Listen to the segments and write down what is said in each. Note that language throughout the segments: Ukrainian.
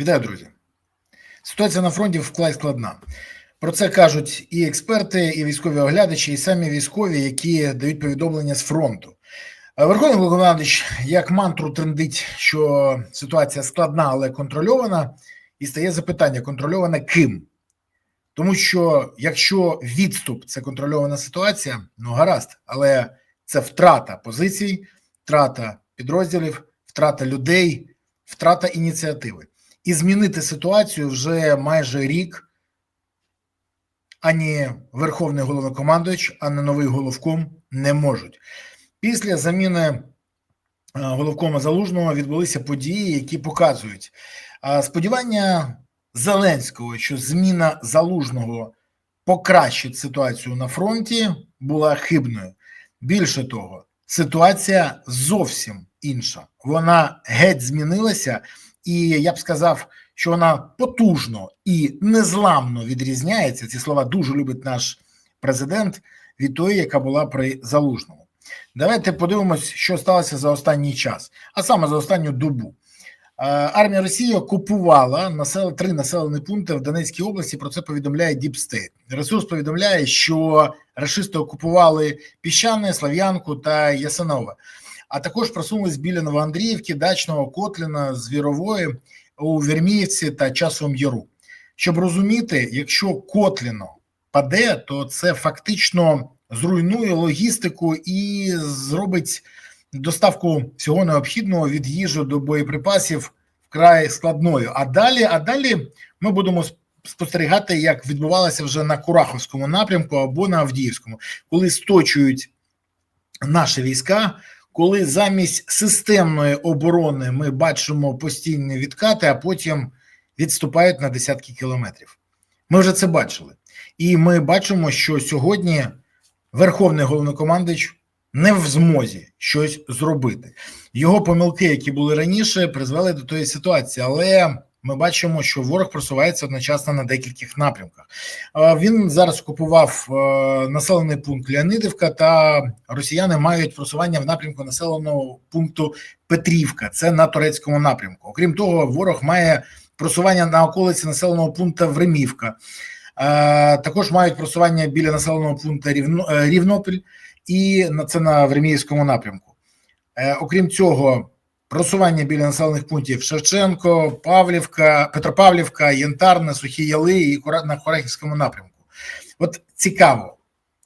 Вітаю, друзі. Ситуація на фронті вкрай складна. Про це кажуть і експерти, і військові оглядачі, і самі військові, які дають повідомлення з фронту. Е, Верховний Головнокомандуючий як мантру трендить, що ситуація складна, але контрольована, і стає запитання: контрольована ким? Тому що якщо відступ це контрольована ситуація, ну гаразд, але це втрата позицій, втрата підрозділів, втрата людей, втрата ініціативи. І змінити ситуацію вже майже рік ані Верховний головнокомандуючий, ані новий головком не можуть. Після заміни е, головкома залужного відбулися події, які показують сподівання Зеленського, що зміна залужного покращить ситуацію на фронті, була хибною. Більше того, ситуація зовсім інша. Вона геть змінилася, і я б сказав, що вона потужно і незламно відрізняється. Ці слова дуже любить наш президент від тої, яка була при залужному. Давайте подивимось, що сталося за останній час, а саме за останню добу. Е, Армія Росії окупувала насел... три населені пункти в Донецькій області. Про це повідомляє State. Ресурс повідомляє, що рашисти окупували Піщане, Слав'янку та Ясинове, а також просунулись біля Новоандріївки, Дачного, Котліна, Звірової у Верміївці та Часовому Яру. Щоб розуміти, якщо Котліно паде, то це фактично зруйнує логістику і зробить доставку всього необхідного від їжі до боєприпасів вкрай складною. А далі, а далі ми будемо спостерігати, як відбувалося вже на Кураховському напрямку або на Авдіївському, коли сточують наші війська. Коли замість системної оборони ми бачимо постійні відкати, а потім відступають на десятки кілометрів. Ми вже це бачили, і ми бачимо, що сьогодні Верховний головнокомандуючий не в змозі щось зробити. Його помилки, які були раніше, призвели до тої ситуації, але ми бачимо, що ворог просувається одночасно на декількох напрямках. Він зараз окупував населений пункт Леонидівка, та росіяни мають просування в напрямку населеного пункту Петрівка. Це на турецькому напрямку. Окрім того, ворог має просування на околиці населеного пункту Времівка. Також мають просування біля населеного пункту Рівнопіль і це на Времіївському напрямку. Е, окрім цього, просування біля населених пунктів Шевченко, Павлівка, Петропавлівка, Янтарне, Сухі Яли і на Хорахівському напрямку. От цікаво,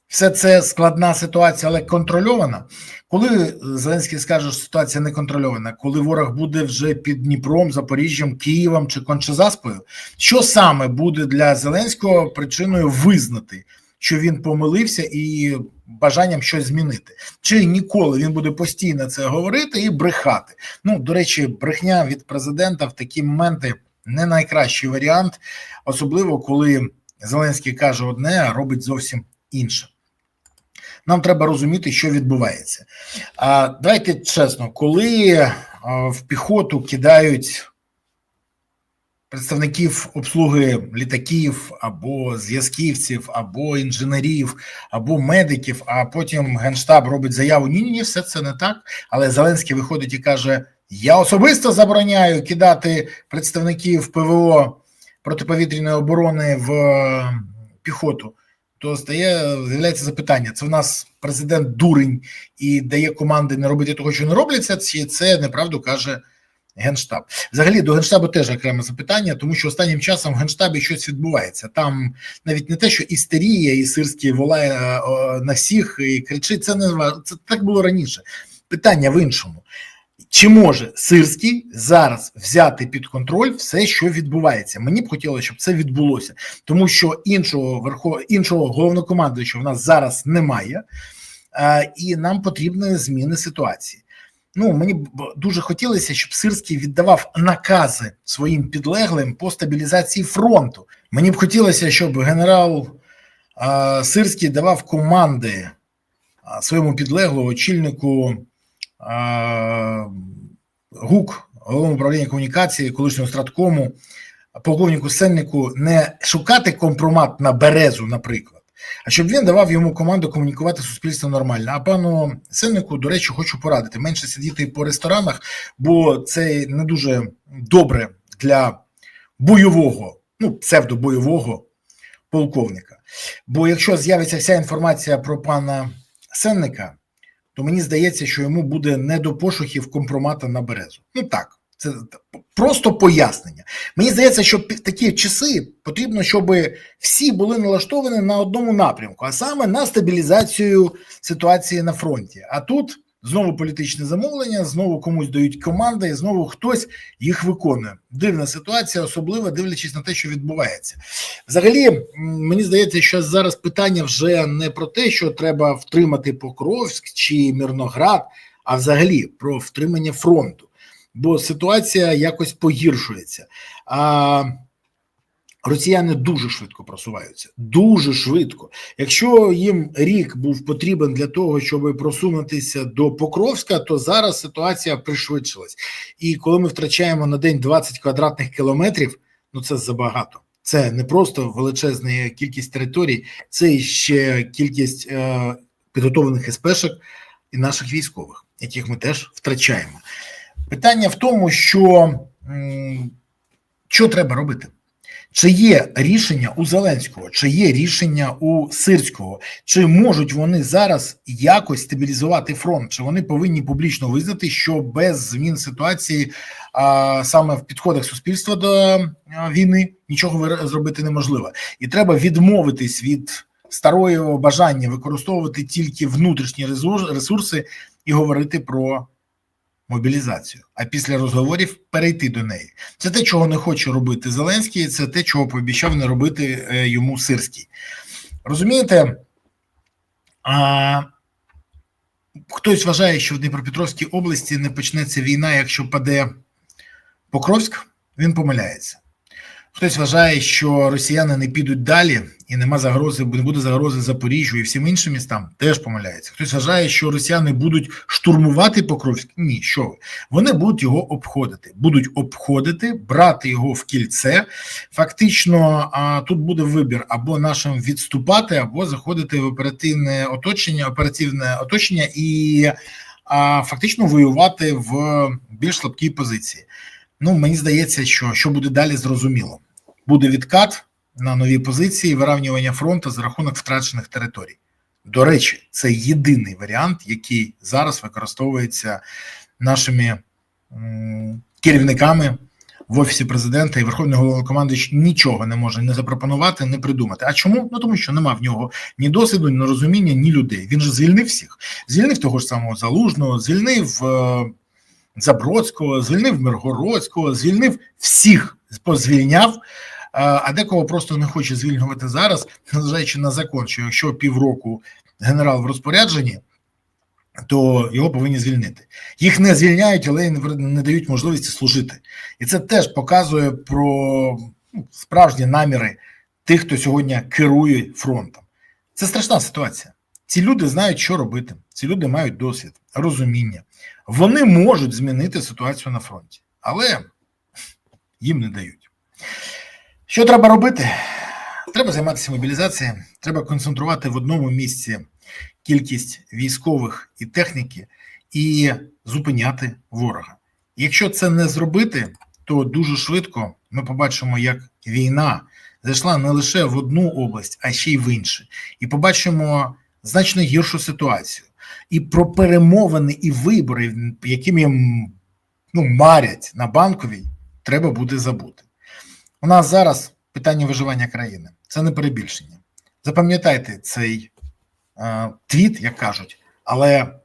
все це складна ситуація, але контрольована. Коли Зеленський скаже, що ситуація не контрольована, коли ворог буде вже під Дніпром, Запоріжжям, Києвом чи Кончезаспою, що саме буде для Зеленського причиною визнати, що він помилився і бажанням щось змінити, чи ніколи він буде постійно це говорити і брехати? Ну до речі, брехня від президента в такі моменти не найкращий варіант, особливо коли Зеленський каже одне, а робить зовсім інше. Нам треба розуміти, що відбувається. А давайте чесно, коли в піхоту кидають представників обслуги літаків або зв'язківців, або інженерів, або медиків, а потім генштаб робить заяву: ні, ні, ні, все це не так. Але Зеленський виходить і каже: Я особисто забороняю кидати представників ПВО протиповітряної оборони в піхоту. То стає з'являється запитання: це в нас президент дурень і дає команди не робити того, що не робляться, чи це неправду каже. Генштаб, взагалі до генштабу теж окреме запитання, тому що останнім часом в генштабі щось відбувається. Там навіть не те, що істерія і сирський волає е, на всіх і кричить. Це не це так було раніше. Питання в іншому: чи може Сирський зараз взяти під контроль все, що відбувається? Мені б хотілося, щоб це відбулося, тому що іншого верху іншого головнокомандуючого в нас зараз немає, і нам потрібні зміни ситуації. Ну мені б дуже хотілося, щоб Сирський віддавав накази своїм підлеглим по стабілізації фронту. Мені б хотілося, щоб генерал а, Сирський давав команди а, своєму підлеглому очільнику а, ГУК, головному управління комунікації, колишнього страткому, полковнику Сеннику не шукати компромат на березу, наприклад. А щоб він давав йому команду комунікувати з суспільством нормально. А пану Сеннику, до речі, хочу порадити менше сидіти по ресторанах, бо це не дуже добре для бойового, ну псевдобойового полковника. Бо якщо з'явиться вся інформація про пана Сенника, то мені здається, що йому буде не до пошуків компромата на березу. Ну так, це просто пояснення. Мені здається, що такі часи потрібно, щоб всі були налаштовані на одному напрямку, а саме на стабілізацію ситуації на фронті. А тут знову політичне замовлення, знову комусь дають команди, і знову хтось їх виконує. Дивна ситуація, особливо дивлячись на те, що відбувається. Взагалі, мені здається, що зараз питання вже не про те, що треба втримати Покровськ чи Мірноград, а взагалі про втримання фронту. Бо ситуація якось погіршується. А Росіяни дуже швидко просуваються, дуже швидко. Якщо їм рік був потрібен для того, щоб просунутися до Покровська, то зараз ситуація пришвидшилась. І коли ми втрачаємо на день 20 квадратних кілометрів, ну це забагато. Це не просто величезна кількість територій, це ще кількість е, підготовлених СПшок і наших військових, яких ми теж втрачаємо. Питання в тому, що що треба робити. Чи є рішення у Зеленського, чи є рішення у Сирського, чи можуть вони зараз якось стабілізувати фронт? Чи вони повинні публічно визнати, що без змін ситуації а, саме в підходах суспільства до війни нічого зробити неможливо, і треба відмовитись від старого бажання використовувати тільки внутрішні ресурси і говорити про мобілізацію, а після розговорів перейти до неї. Це те, чого не хоче робити Зеленський, це те, чого пообіцяв не робити е, йому Сирський. Розумієте? А, Хтось вважає, що в Дніпропетровській області не почнеться війна, якщо паде Покровськ, він помиляється. Хтось вважає, що росіяни не підуть далі і нема загрози, не буде загрози Запоріжжю і всім іншим містам. Теж помиляється. Хтось вважає, що росіяни будуть штурмувати Покровськ. Ні, що ви вони будуть його обходити, будуть обходити, брати його в кільце. Фактично, тут буде вибір або нашим відступати, або заходити в оперативне оточення, оперативне оточення і фактично воювати в більш слабкій позиції. Ну, мені здається, що що буде далі, зрозуміло буде відкат на нові позиції виравнювання фронту за рахунок втрачених територій. До речі, це єдиний варіант, який зараз використовується нашими керівниками в офісі президента і Верховний головнокомандуючий нічого не може не запропонувати, не придумати. А чому? Ну тому що нема в нього ні досвіду, ні розуміння, ні людей. Він же звільнив всіх, звільнив того ж самого залужного, звільнив е, Забродського, звільнив Миргородського, звільнив всіх, позвільняв а декого просто не хоче звільнювати зараз, незважаючи на закон, що якщо півроку генерал в розпорядженні, то його повинні звільнити. Їх не звільняють, але не дають можливості служити. І це теж показує про ну, справжні наміри тих, хто сьогодні керує фронтом. Це страшна ситуація. Ці люди знають, що робити. Ці люди мають досвід, розуміння. Вони можуть змінити ситуацію на фронті, але їм не дають. Що треба робити? Треба займатися мобілізацією, треба концентрувати в одному місці кількість військових і техніки і зупиняти ворога. Якщо це не зробити, то дуже швидко ми побачимо, як війна зайшла не лише в одну область, а ще й в інші, і побачимо значно гіршу ситуацію. І про перемовини і вибори, якими ну, марять на банковій, треба буде забути. У нас зараз питання виживання країни. Це не перебільшення. Запам'ятайте цей е, твіт, як кажуть, але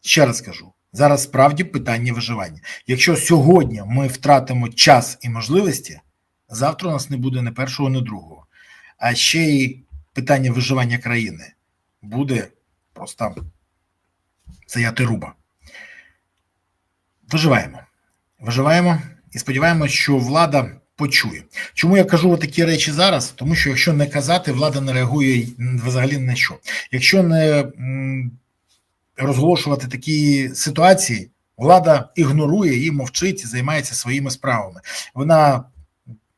ще раз кажу: зараз справді питання виживання. Якщо сьогодні ми втратимо час і можливості, завтра у нас не буде ні першого, ні другого. А ще й питання виживання країни буде просто стояти руба. Виживаємо. Виживаємо і сподіваємося, що влада почує. Чому я кажу такі речі зараз? Тому що якщо не казати, влада не реагує взагалі на що. Якщо не розголошувати такі ситуації, влада ігнорує і мовчить, і займається своїми справами. Вона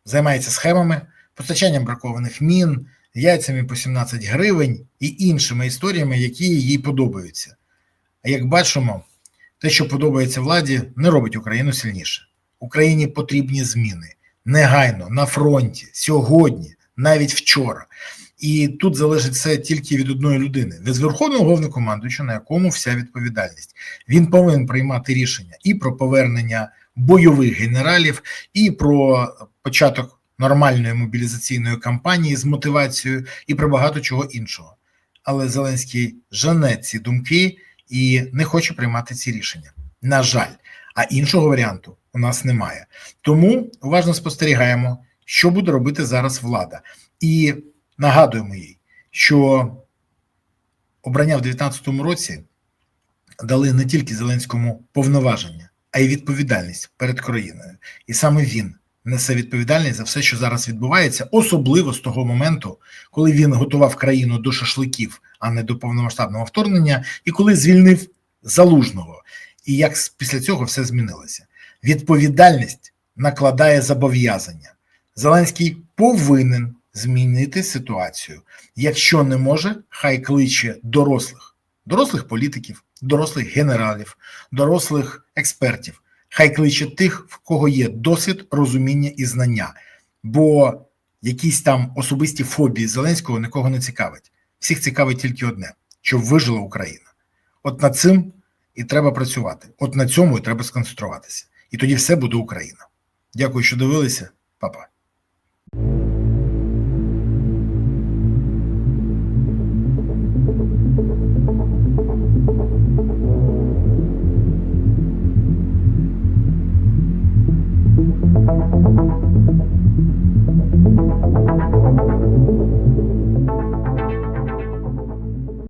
займається схемами, постачанням бракованих мін, яйцями по 17 гривень і іншими історіями, які їй подобаються. А як бачимо, те, що подобається владі, не робить Україну сильніше. Україні потрібні зміни негайно на фронті сьогодні, навіть вчора. І тут залежить все тільки від одної людини, від верховного головнокомандуюча, на якому вся відповідальність. Він повинен приймати рішення і про повернення бойових генералів, і про початок нормальної мобілізаційної кампанії з мотивацією, і про багато чого іншого. Але Зеленський жене ці думки і не хоче приймати ці рішення. На жаль, а іншого варіанту у нас немає. Тому уважно спостерігаємо, що буде робити зараз влада, і нагадуємо їй, що обрання в 2019 році дали не тільки Зеленському повноваження, а й відповідальність перед країною. І саме він несе відповідальність за все, що зараз відбувається, особливо з того моменту, коли він готував країну до шашликів, а не до повномасштабного вторгнення, і коли звільнив залужного. І як після цього все змінилося. Відповідальність накладає зобов'язання. Зеленський повинен змінити ситуацію. Якщо не може, хай кличе дорослих, дорослих політиків, дорослих генералів, дорослих експертів. Хай кличе тих, в кого є досвід, розуміння і знання, бо якісь там особисті фобії Зеленського нікого не цікавить. Всіх цікавить тільки одне: щоб вижила Україна. От над цим і треба працювати. От на цьому і треба сконцентруватися. І тоді все буде Україна. Дякую, що дивилися, Па-па.